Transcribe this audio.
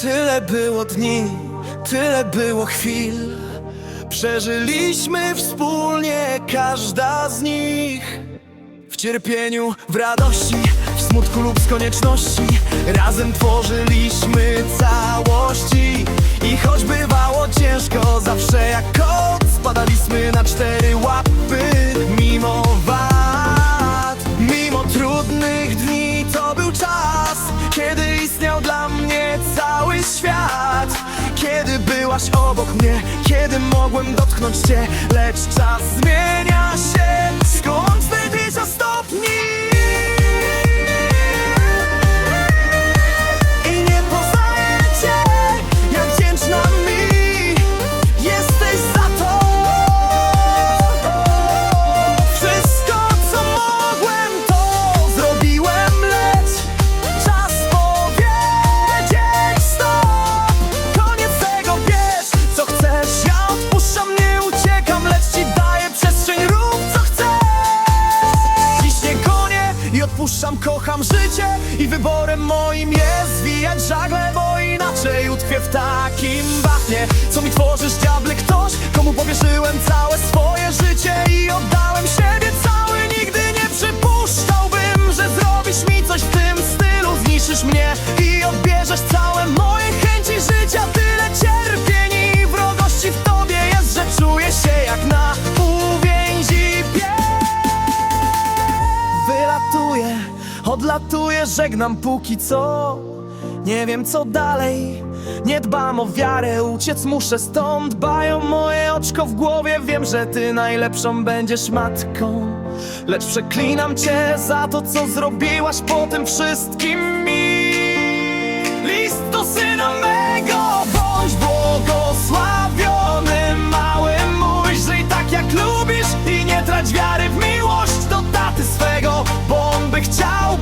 Tyle było dni, tyle było chwil. Przeżyliśmy wspólnie każda z nich. W cierpieniu, w radości, w smutku lub z konieczności. Razem tworzyliśmy całości. I choć bywało ciężko, zawsze jak kot Spadaliśmy na cztery łapy. Mimo wad, mimo trudnych dni świat. Kiedy byłaś obok mnie, kiedy mogłem dotknąć cię Lecz czas zmienia się, skąd życie I wyborem moim jest zwijać żagle Bo inaczej utkwię w takim bagnie Co mi tworzysz, odlatuję, żegnam póki co. Nie wiem co dalej, nie dbam o wiarę, uciec muszę stąd. Bają moje oczko w głowie, wiem, że ty najlepszą będziesz matką. Lecz przeklinam cię za to, co zrobiłaś po tym wszystkim mi. List do syna mego, bądź błogosławiony mały mój. Żyj tak jak lubisz i nie trać wiary w miłość do taty swego Bo on by chciał